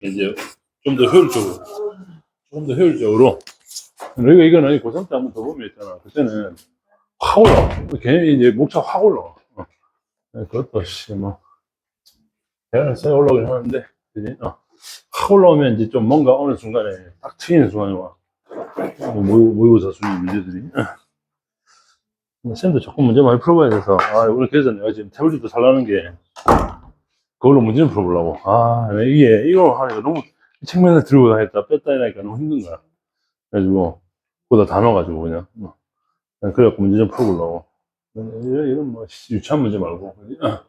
이제 좀 더 효율적으로, 조금 더 효율적으로. 우리가 이거는 고3 때 한번 더 보면 있잖아. 그때는 확 올라와. 걔네 이제 목차 확 올라와. 어. 네, 그것도, 씨, 뭐. 대단히 세 올라오긴 하는데, 그지? 어. 확 올라오면 이제 좀 뭔가 어느 순간에 딱 튀는 순간이 와. 뭐 모의- 모의고사 수준 문제들이. 어. 쌤도 조금 문제 많이 풀어봐야 돼서, 아, 오늘 그래서 내가 지금 태블릿도 살라는 게, 그걸로 문제를 풀어보려고. 아, 네, 이게, 이거 하니까 너무, 책면을 들고 다녔다, 뺐다 이러니까 너무 힘든 거야. 그래가지고, 그거 다 넣어가지고, 그냥. 어. 그냥 그래갖고 문제 좀 풀어보려고. 이런, 이런 뭐, 씨, 유치한 문제 말고. 어.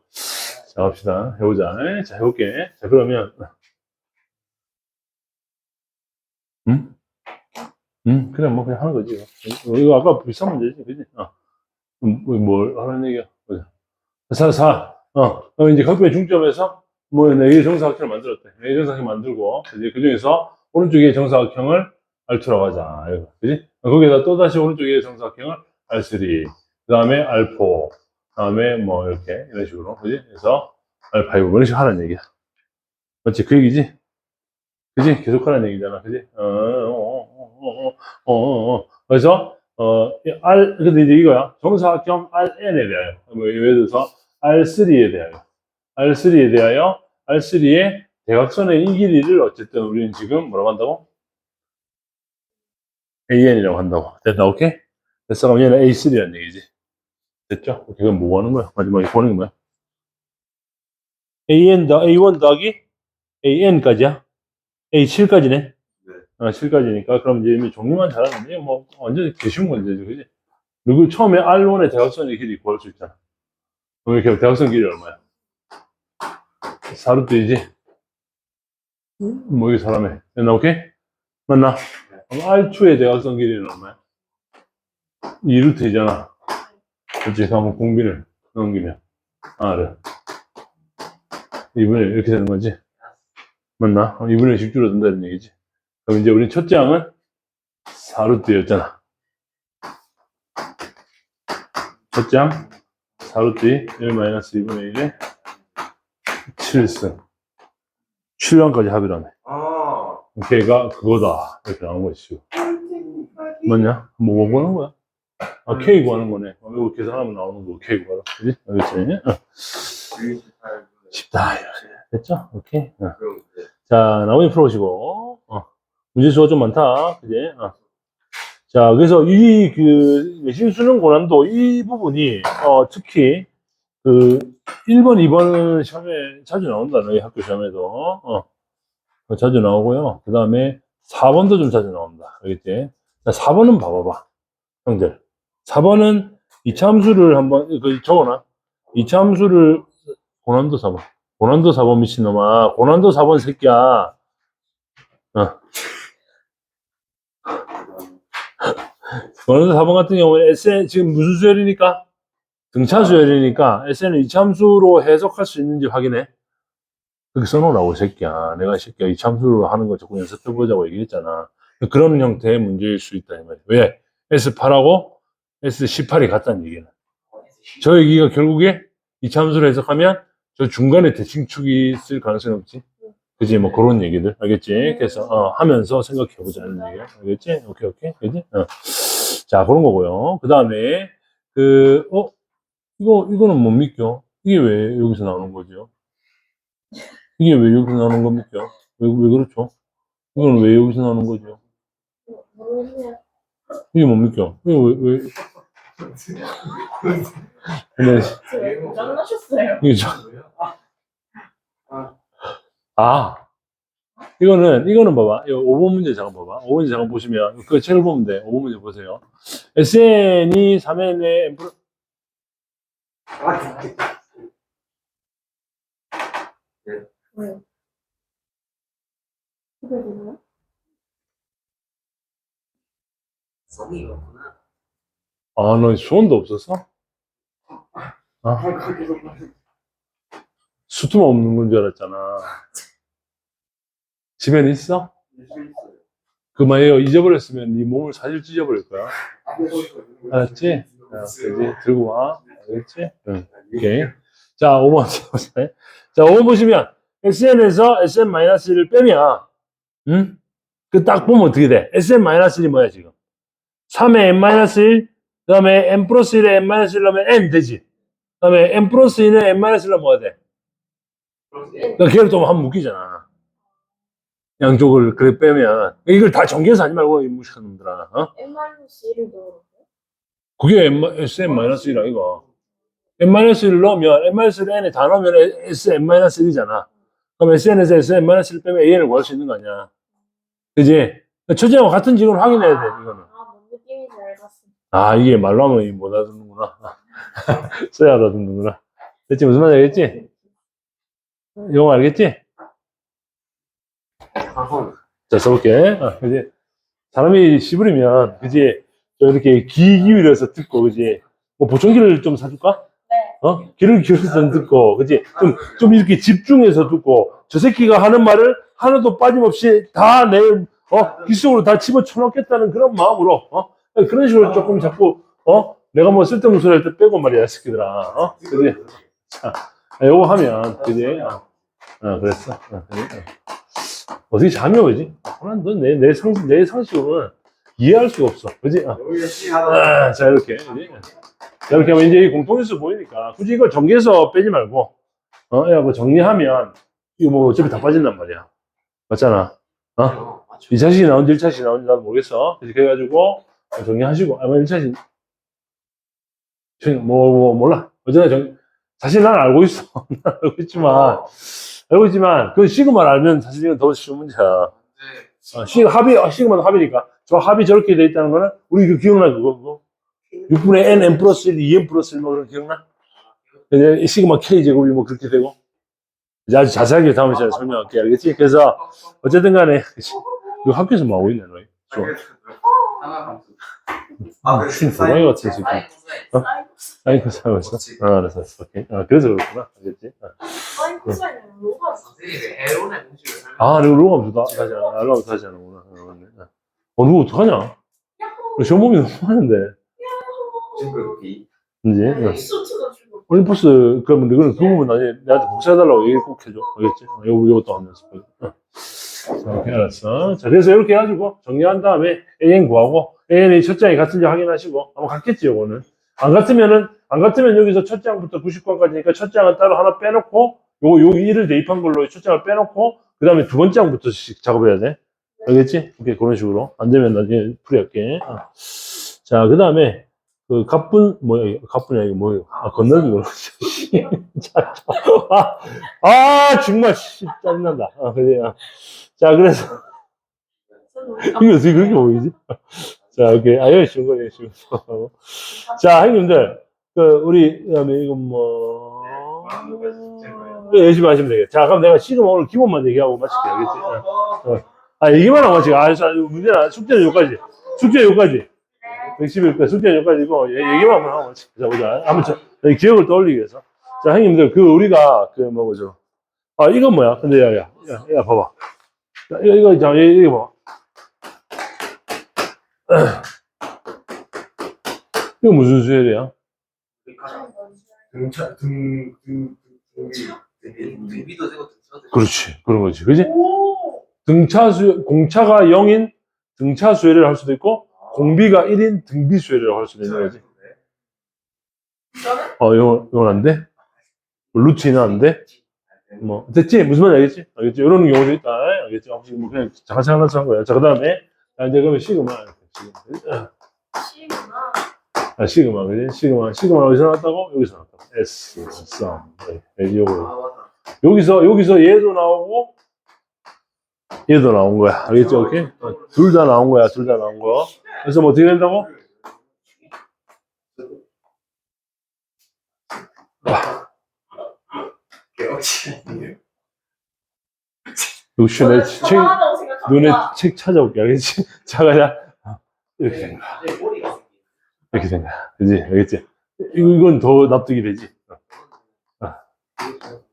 자, 갑시다. 해보자. 에? 자, 해볼게. 자, 그러면, 응? 응? 그냥 뭐, 그냥 하는 거지. 이거, 이거 아까 비슷한 문제지, 그지? 어. 음, 뭐, 뭘 하는 얘기야? 보자. 사, 사. 어, 어, 이제 각도의 중점에서, 뭐, 네 정사각형을 만들었대. 네 정사각형 만들고, 이제 그 중에서, 오른쪽에 정사각형을 R2라고 하자. 이거, 그지? 어, 거기에다 또 다시 오른쪽에 정사각형을 R3. 그 다음에 R4. 그 다음에 뭐, 이렇게, 이런 식으로. 그지? 그래서, R5. 뭐 이런 식으로 하는 얘기야. 맞지? 그 얘기지? 그지? 계속 하는 얘기잖아. 그지? 어, 어, 어, 어, 어, 어, 어, 어. 그래서, 어, 이 R, 근데 이제 이거야. 정사각형 Rn에 대하여. 뭐, 예를 들어서, R3에 대하여. R3에 대하여, R3의 대각선의 이 길이를 어쨌든 우리는 지금 뭐라고 한다고? AN이라고 한다고. 됐다, 오케이? 됐어. 그럼 얘는 A3라는 얘기지. 됐죠? 오케이, 그럼 뭐 하는 거야? 마지막에 보는 게 뭐야? AN 더, A1 더하기 AN까지야? A7까지네? 네. 어, 7까지니까. 그럼 이제 이미 종류만 잘하면 돼. 뭐, 완전히 개쉬운 문제지, 그지? 그리고 처음에 R1의 대각선의 길이 구할 수 있잖아. 그럼 이렇게 대각선 길이 얼마야? 4루트이지? 뭐, 이게 사람의. 됐나, 오케이? 맞나? R2의 대각선 길이는 얼마야? 2루트이잖아. 그렇지. 그럼 공비를 넘기면. R을. 2분의 1 이렇게 되는 거지. 맞나? 2분의 1씩 줄어든다는 얘기지. 그럼 이제 우리 첫째 항은 4루트였잖아. 첫째 항 4루트 1 마이너스 2분의 1에 7승. 7항까지 합의라네. 아, K가 그거다. 이렇게 나온 것이고. 뭐냐? 뭐, 뭐 보는 거야? 아, K 구하는 거네. 어, 이거 계산하면 나오는 거 K 구하라. 그지? 알겠지? 어. 128. 쉽다. 이렇게. 됐죠? 오케이. 어. 그럼 이제 자, 나머지 풀어보시고, 어. 문제 수가 좀 많다. 그지? 어. 자, 그래서 이, 그, 외신 수능 고난도 이 부분이, 어, 특히, 그, 1번, 2번 시험에 자주 나온다. 너희 학교 시험에도. 어. 어, 자주 나오고요. 그 다음에 4번도 좀 자주 나온다. 알겠지? 자, 4번은 봐봐봐. 형들. 4번은 이차함수를 한번, 그, 적어놔. 이차함수를, 고난도 4번. 고난도 4번 미친놈아. 고난도 4번 새끼야. 어. 고난도 4번 같은 경우는 SN, 지금 무슨 수열이니까? 등차 수열이니까 SN을 이참수로 해석할 수 있는지 확인해. 그렇게 써놓으라고, 이 새끼야. 내가 이 새끼야 이참수로 하는 거 조금 연습해보자고 얘기했잖아. 그런 형태의 문제일 수 있다, 이 말이야. 왜? S8하고 S18이 같다는 얘기는. 저 얘기가 결국에 이참수로 해석하면 저 중간에 대칭축이 있을 가능성이 없지. 그지? 뭐 그런 얘기들. 알겠지? 그래서, 어, 하면서 생각해 보자는 얘기야. 알겠지? 오케이, 오케이. 그지? 어. 자, 그런 거고요. 그 다음에, 그, 어? 이거, 이거는 못 믿겨. 이게 왜 여기서 나오는 거죠? 이게 왜 여기서 나오는 겁니까? 왜, 왜 그렇죠? 이거는 왜 여기서 나오는 거죠? 이게 뭡니까? 이거 왜, 왜, 근데, 왜 고장나셨어요? 이게 저, 아, 이거는, 이거는 봐봐. 이거 5번 문제 잠깐 봐봐. 5번 문제 잠깐 보시면, 그 책을 보면 돼. 5번 문제 보세요. SN이 3N의 M 플러- 아, 진짜. 왜요? 되나요? 성이 없구나. 아, 너 수원도 없었어? 아, 계속 수트만 없는 건 줄 알았잖아. 집에는 있어? 그 만약에 잊어버렸으면 네 몸을 사실 찢어버릴 거야. 알았지? 아, 그지? 들고 와. 알겠지? 응. 오케이. 자, 5번. 자, 5번 보시면, SN에서 SN-1을 빼면, 응? 그 딱 보면 어떻게 돼? SN-1이 뭐야, 지금? 3에 N-1, 그 다음에 N 플러스 1에 N-1 넣으면 N 되지. 그 다음에 N 플러스 1에 N-1 넣으면 뭐가 돼? 그러니까 걔를 또 한번 묶이잖아. 양쪽을 그래 빼면. 이걸 다 전개해서 하지 말고, 이 무식한 놈들아. 어? M-1을 넣어요. 그게 SM-1이라, 이거. N-1을 넣으면, N-1을 N에 다 넣으면 SM-1이잖아. 그럼 SN에서 SM-1을 빼면 AN을 구할 수 있는 거 아니야. 그지? 초제하고 같은 직을 확인해야 돼, 이거는. 아, 뭔 느낌인지 알겠습니다. 아, 이게 말로 하면 이못 알아듣는구나. 써야 알아듣는구나. 대체 무슨 말인지 알겠지? 영어 알겠지? 자, 써볼게. 아, 그지? 사람이 씨부리면, 그지? 좀 이렇게 귀 기울여서 듣고, 그지? 뭐 보청기를 좀 사줄까? 네. 어? 귀를 기울여서 듣고, 그지? 좀, 좀 이렇게 집중해서 듣고, 저 새끼가 하는 말을 하나도 빠짐없이 다 내, 어? 귀 속으로 다 집어 쳐넣겠다는 그런 마음으로, 어? 그런 식으로 조금 자꾸, 어? 내가 뭐 쓸데없는 소리 할 때 빼고 말이야, 새끼들아. 어? 그지? 자, 요거 하면, 그지? 어, 어 그랬어. 어, 그지? 어. 어떻게 잠이 오지? 난 너, 내, 내 상, 내 상식으로는 이해할 수가 없어. 그지? 어. 하다 아, 자, 이렇게. 그지? 자, 이렇게 하면 이제 이 공통인수 보이니까 굳이 이걸 전개해서 빼지 말고, 어, 야, 뭐 정리하면, 이거 뭐 어차피 다 빠진단 말이야. 맞잖아. 어? 맞죠 2차식이 나온지 1차식이 나온지 나도 모르겠어. 이렇게 해가지고, 정리하시고, 아마 1차식, 뭐, 뭐, 몰라. 어쨌든 정, 사실 난 알고 있어. 난 알고 있지만, 알고 있지만, 그 시그마를 알면 사실 이건 더 쉬운 문제야. 네. 어, 시, 합이, 어, 시그마도 합이니까. 저 합이 저렇게 돼 있다는 거는, 우리 그 기억나, 그거, 그거? 6분의 n, n 플러스 1, 2n 플러스 1, 뭐 그런 거 기억나? 이제 시그마 k 제곱이 뭐 그렇게 되고. 아주 자세하게 다음에 제가 설명할게. 알겠지? 그래서, 어쨌든 간에, 이거 학교에서 뭐 하고 있냐, 너? 아, 신 도망이 같아, 지금. 어? 아니, 그 있어? 아, 알았어, 알았어. 오케이. 아, 그래서 그렇구나. 알겠지? 아, 사이코사인은 로가 선생님이 에론의 공식을 설명 아, 내가 로감 주다. 다시, 안- 아, 로감 다시 하는구나. 아, 맞네. 아. 어, 누구 어떡하냐? 우리 시험 몸이 너무 많은데. 친구 B 이제. 익숙해가지고. 올림포스, 그러면 너는 그 나중에 내한테 복사해달라고 얘기 꼭 해줘. 알겠지? 어, 요거, 요것도 하면 연습. 어. 자, 오케이, 알았어. 자, 그래서 이렇게 해가지고 정리한 다음에 AN 구하고, AN이 첫 장이 같은지 확인하시고, 아마 같겠지, 요거는. 안 같으면은, 안 같으면 여기서 첫 장부터 90권까지니까 첫 장은 따로 하나 빼놓고, 요, 요 1을 대입한 걸로 첫 장을 빼놓고, 그 다음에 두 번째 장부터씩 작업해야 돼. 알겠지? 오케이, 그런 식으로. 안 되면 나중에 풀이할게. 어. 자, 그 다음에, 그, 갑분, 뭐야? 갑분이 아니고 뭐예요? 아, 건너기 자, 아, 아, 정말, 씨, 짜증난다. 아, 그래. 아. 자, 그래서, 이게 어떻게 그렇게 보이지? 자, 오케이. 아, 여기 쉬운 거네, 쉬운 거. 자, 형님들, 그, 우리, 그 다음에 이거 뭐, 네, 열심히 하시면 되겠다. 자, 그럼 내가 지금 오늘 기본만 얘기하고 마칠게, 알겠지? 어. 아, 얘기만 하고 마칠게. 아, 자, 문제는, 안- 숙제는 여기까지. 숙제 여기까지. 111까 숙제 여기까지고, 얘- 얘기만 한번 하고. 자, 보자. 한번 저, 이 기억을 떠올리기 위해서. 자, 형님들, 그, 우리가, 그, 뭐죠. 아, 이건 뭐야? 근데, 야, 야, 야, 야, 봐봐. 자, 이거, 이거, 자, 이거, 이거 봐. 이거 무슨 수열이야? 등차 등등 등비도 되고 등차도 되고 그렇지. 그런 거지. 그지? 오! 등차 수, 공차가 0인 등차 수열을 할 수도 있고, 공비가 1인 등비 수열을 할 수도 있는 거지. 저는 어, 이거, 이건 안 돼? 안 돼? 뭐, 됐지? 무슨 말인지 알겠지? 알겠지? 이런 경우도 있다. 알겠지? 혹시 뭐 그냥 잠깐 생각나서 한 거야. 자, 그 다음에, 자, 이제 그러면 시그마. 시그마. C구나. 아, 시그마, 그지? 시그마. 시그마 어디서 나왔다고? 여기서 나왔다고. S, 썸. 네, 요거. 아 여기서, 여기서 얘도 나오고, 얘도 나온 거야. 알겠지? 오케이? 둘 다 나온 거야. 둘 다 나온 거. 그래서 뭐 어떻게 된다고? 개어치 역시 내 책. 눈에 책 찾아올게. 알겠지? 자, 그냥, 이렇게 된 거야. 내 머리가 이렇게 된 거야. 그지? 알겠지? 이건 더 납득이 되지?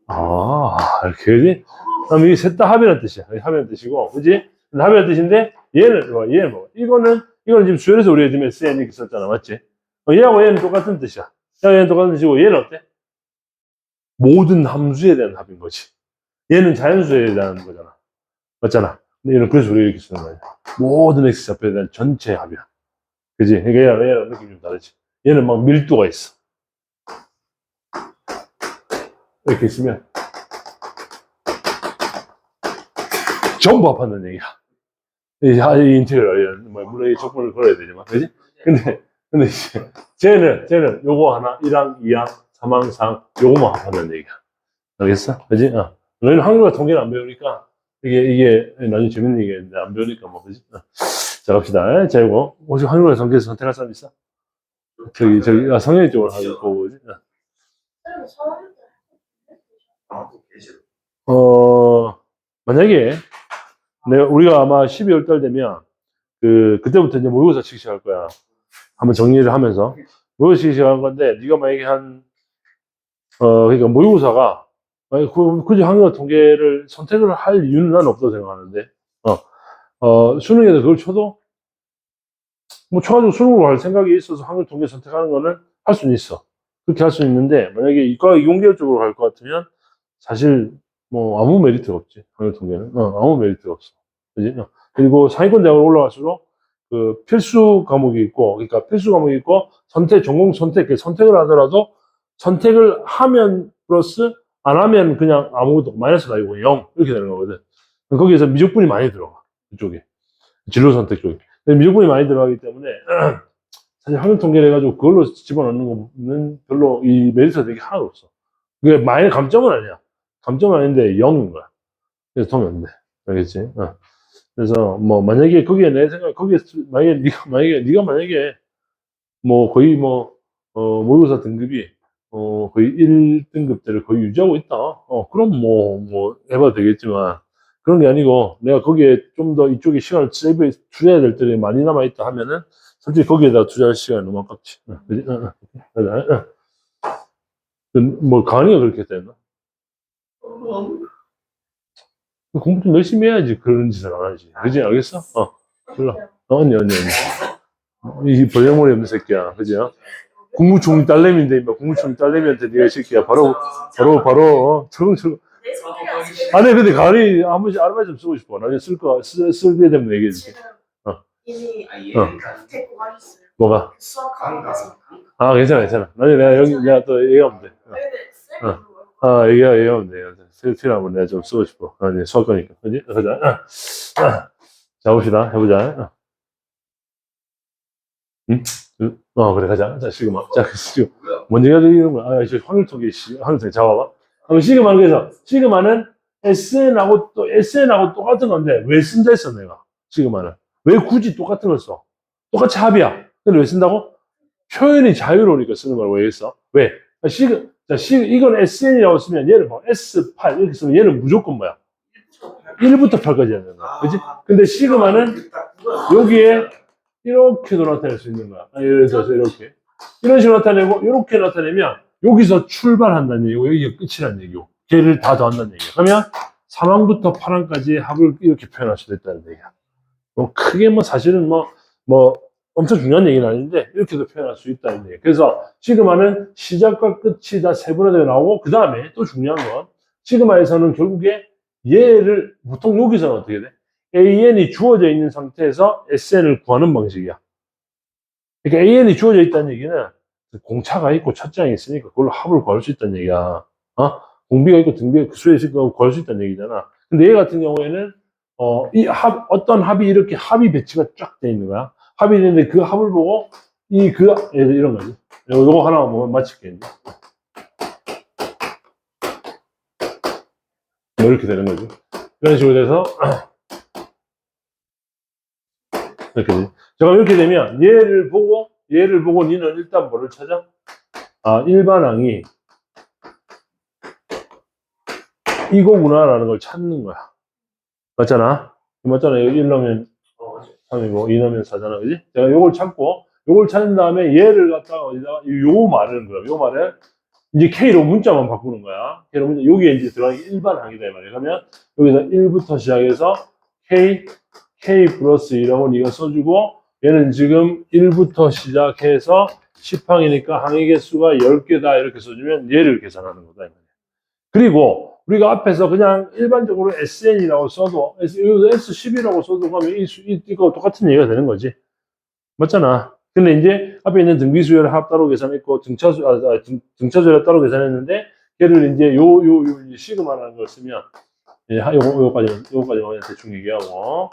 아, 이렇게, 그지? 그럼 이게 셋다 합이라는 뜻이야. 합이라는 뜻이고, 그지? 합이라는 뜻인데, 얘는, 뭐, 얘는 뭐, 이거는, 이거는 지금 수열에서 우리가 지금 SN 이렇게 썼잖아. 맞지? 어, 얘하고 얘는 똑같은 뜻이야. 얘하고 얘는 똑같은 뜻이고, 얘는 어때? 모든 함수에 대한 합인 거지. 얘는 자연수에 대한 거잖아. 맞잖아. 얘는 그래서 우리가 이렇게 쓰는 거야. 모든 X 좌표에 대한 전체 합이야. 그지? 그러니까 얘랑, 얘랑 느낌이 좀 다르지. 얘는 막 밀도가 있어. 이렇게 있으면 전부 합한다는 얘기야. 이, 아, 이 인테그럴, 뭐, 물론 이 적분을 걸어야 되지만, 그지? 근데, 근데 이제, 쟤는, 쟤는 요거 하나, 1항, 2항, 3항, 4항, 요거만 합한다는 얘기야. 알겠어? 그지? 어. 너희는 한글과 통계를 안 배우니까, 이게, 이게, 나중에 재밌는 얘기인데, 안 배우니까 뭐, 그지? 어. 자, 갑시다. 자, 이거, 혹시 한글과 통계에서 선택할 사람 있어? 저기, 저기, 아, 성현이 쪽으로 하고, 그지? 어. 어, 만약에, 내가, 우리가 아마 12월 달 되면, 그, 그때부터 이제 모의고사 치기 시작할 거야. 한번 정리를 하면서. 모의고사 치기 시작할 건데, 네가 만약에 한, 어, 그러니까 모의고사가, 그, 굳이 한국어 통계를 선택을 할 이유는 난 없다고 생각하는데, 어, 어, 수능에서 그걸 쳐도, 뭐, 쳐가지고 수능으로 갈 생각이 있어서 한글 통계 선택하는 거는 할 수는 있어. 그렇게 할 수는 있는데, 만약에 이과 이공계열 쪽으로 갈 것 같으면, 사실, 뭐, 아무 메리트가 없지. 한글 통계는. 어, 아무 메리트가 없어. 그지? 어. 그리고 상위권 대학으로 올라갈수록, 그, 필수 과목이 있고, 그러니까 필수 과목이 있고, 선택, 전공 선택, 그 선택을 하더라도, 선택을 하면 플러스, 안 하면 그냥 아무것도, 마이너스가 아니고 0. 이렇게 되는 거거든. 거기에서 미적분이 많이 들어가. 그쪽에. 진로 선택 쪽에. 미적분이 많이 들어가기 때문에, 사실 한글 통계를 해가지고 그걸로 집어넣는 거는 별로 이 메리트가 되게 하나도 없어. 그게 마이너 감점은 아니야. 감점은 아닌데 0인 거야. 그래서 안 돼. 알겠지? 어. 그래서 뭐 만약에 거기에 내 생각 거기에 수- 만약에 네가 만약에 네가 만약에 뭐 거의 뭐 어, 모의고사 등급이 어, 거의 1등급대를 거의 유지하고 있다. 어, 그럼 뭐, 뭐, 해봐도 되겠지만, 그런 게 아니고, 내가 거기에 좀 더 이쪽에 시간을 세이브, 투자해야 될 때이 많이 남아있다 하면은, 솔직히 거기에다 투자할 시간이 너무 아깝지. 어, 그지? 어, 어. 어. 그, 뭐, 강의가 그렇게 됐나? 공부 좀 열심히 해야지 그런 짓을 안 하지. 그지? 알겠어? 어, 몰라. 어, 언니, 언니, 언니. 이 벌레 머리 없는 새끼야. 그지? 어? 국무총리 딸내미인데, 임마, 국무총리 딸내미한테 네가 이 새끼야. 바로, 바로, 바로, 어, 철렁철렁. 내 돼. 아니, 근데 가을이 한 번씩 아르바이트 좀 쓰고 싶어. 나중에 쓸 거, 쓰, 쓰게 되면 얘기해줄게. 지금 어. 이미 아 어. 가- 데리고 가셨어요. 뭐가? 수학학원에서. 아, 괜찮아, 괜찮아. 나중에 내가 여기, 내가 또 얘기하면 돼. 어. 근데 쌤이 어. 그걸 아, 얘기하, 얘기하면 돼. 필요하면 내가 좀 쓰고 싶어. 아, 이제 수학 거니까. 그지? 가자. 아. 자, 봅시다. 해보자. 어. 응? 응? 어, 그래, 가자. 자, 시그마. 자, 시그마. 뭐야? 먼저 해야 되는 거야. 아, 저 확률통계, 씨. 확률통계 잡아봐. 그럼 시그마는 그래서, 시그마는 SN하고 또, SN하고 똑같은 건데, 왜 쓴다 했어, 내가. 시그마는. 왜 굳이 똑같은 걸 써? 똑같이 합이야. 근데 왜 쓴다고? 표현이 자유로우니까 쓰는 걸 왜 했어? 왜? 아, 시그, 자, 시, 이건 SN이라고 쓰면 얘를 봐. S8 이렇게 쓰면 얘는 무조건 뭐야? 1부터 8까지 해야 거야. 그지? 근데 시그마는 딱 그거야. 여기에 이렇게도 나타낼 수 있는 거야. 아, 예를 들어서 이렇게. 이런 식으로 나타내고, 이렇게 나타내면, 여기서 출발한다는 얘기고, 여기가 끝이라는 얘기고, 걔를 다 더한다는 얘기야. 그러면, 3항부터 8항까지의 합을 이렇게 표현할 수도 있다는 얘기야. 뭐, 크게 뭐, 사실은 뭐, 뭐, 엄청 중요한 얘기는 아닌데, 이렇게도 표현할 수 있다는 얘기야. 그래서, 시그마는 시작과 끝이 다 세분화되어 나오고, 그 다음에 또 중요한 건, 시그마에서는 결국에 얘를, 보통 여기서는 어떻게 돼? AN이 주어져 있는 상태에서 SN을 구하는 방식이야. 그러니까 AN이 주어져 있다는 얘기는 공차가 있고 첫장이 있으니까 그걸로 합을 구할 수 있다는 얘기야. 어? 공비가 있고 등비가 그 수에 있으니까 구할 수 있다는 얘기잖아. 근데 얘 같은 경우에는 어, 이 합, 어떤 합이 이렇게 합이 배치가 쫙 돼 있는 거야. 합이 있는데 그 합을 보고 이 그, 이런 거지. 요거, 요거 하나 뭐 맞힐게. 뭐 이렇게 되는 거지. 이런 식으로 돼서 이렇게. 자, 그럼 이렇게 되면 얘를 보고 얘를 보고 니는 일단 뭐를 찾아? 아, 일반항이 이거구나라는 걸 찾는 거야. 맞잖아? 맞잖아. 여기 1 넣으면 어, 맞아. 3이고 2 넣으면 4잖아. 그지? 제가 요걸 찾고 요걸 찾은 다음에 얘를 갖다가 어디다가 요 말은 그럼 요 말은 이제 K로 문자만 바꾸는 거야. K로 문자 여기에 이제 들어가는 게 일반항이다 이 말이야. 그러면 여기서 1부터 시작해서 K K 플러스 2라고 네가 써주고 얘는 지금 1부터 시작해서 10항이니까 항의 개수가 10개다 이렇게 써주면 얘를 계산하는 거다. 그리고 우리가 앞에서 그냥 일반적으로 SN이라고 써도, S, 여기서 S10이라고 써도 그러면 이, 수- 이, 이거 똑같은 얘기가 되는 거지. 맞잖아. 근데 이제 앞에 있는 등비수열 합 따로 계산했고, 등차수, 아, 아, 등, 등차수열 따로 계산했는데, 걔를 이제 요, 요, 요, 시그마라는 걸 쓰면, 예, 하- 요거, 요거까지, 요거까지 대충 얘기하고,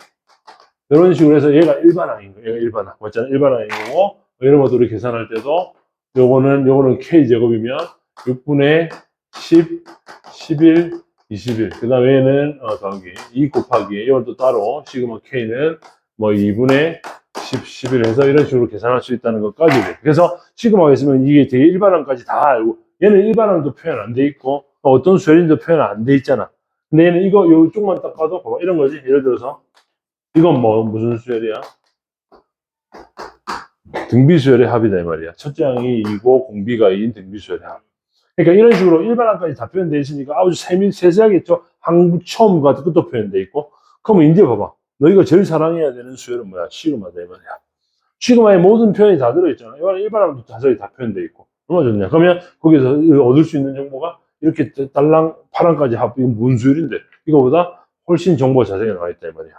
이런 식으로 해서 얘가 일반항인 거예요. 얘가 일반항. 맞잖아. 일반항인 거고, 이런 것들을 계산할 때도, 요거는, 요거는 K제곱이면, 6분의 10, 11, 21. 그 다음 에는, 어, 더하기, 2 곱하기, 이건 또 따로, 시그마 K는 뭐 2분의 10, 11 해서 이런 식으로 계산할 수 있다는 것까지. 돼. 그래서 시그마가 있으면 이게 되게 일반항까지 다 알고, 얘는 일반항도 표현 안 돼 있고, 어떤 수열인도 표현 안 돼 있잖아. 근데 얘는 이거, 요 쪽만 딱 봐도, 봐봐. 이런 거지. 예를 들어서, 이건 뭐, 무슨 수열이야? 등비 수열의 합이다, 이 말이야. 첫째 항이 2고, 공비가 2인 등비 수열의 합. 그러니까 이런 식으로 일반항까지 다 표현되어 있으니까 아주 세밀, 세세하겠죠? 항, 처음과 끝도 표현되어 있고. 그러면 이제 봐봐. 너희가 제일 사랑해야 되는 수열은 뭐야? 시그마다, 이 말이야. 시그마의 모든 표현이 다 들어있잖아. 이거는 일반항도 자세히 다 표현되어 있고. 얼마나 좋냐. 그러면 거기서 얻을 수 있는 정보가 이렇게 달랑, 파랑까지 합, 이건 무슨 수열인데? 이거보다 훨씬 정보가 자세히 나와 있다, 이 말이야.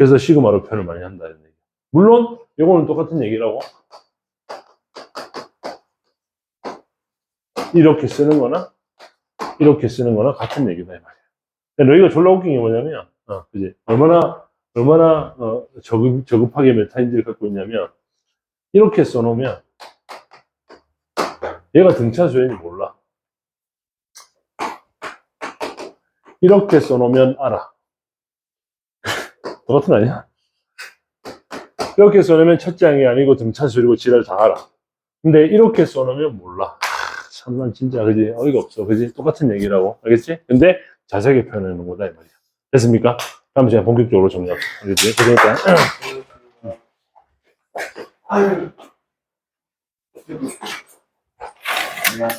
그래서 시그마로 표현을 많이 한다, 이런 얘기. 물론, 이거는 똑같은 얘기라고. 이렇게 쓰는 거나, 이렇게 쓰는 거나 같은 얘기다, 이 말이야. 근데 너희가 졸라 웃긴 게 뭐냐면, 어, 그지? 얼마나, 얼마나, 어, 저급, 저급하게 메타인지를 갖고 있냐면, 이렇게 써놓으면, 얘가 등차 수행이 몰라. 이렇게 써놓으면 알아. 거 아니야? 이렇게 써놓으면 첫째 항이 아니고 등차 수열이고 지랄 다 알아. 근데 이렇게 써놓으면 몰라. 참, 난 진짜, 그지? 어이가 없어. 그지? 똑같은 얘기라고. 알겠지? 근데 자세하게 표현하는 거다, 이 말이야. 됐습니까? 다음 제가 본격적으로 정리할게요. 알겠지? 그러니까. 그냥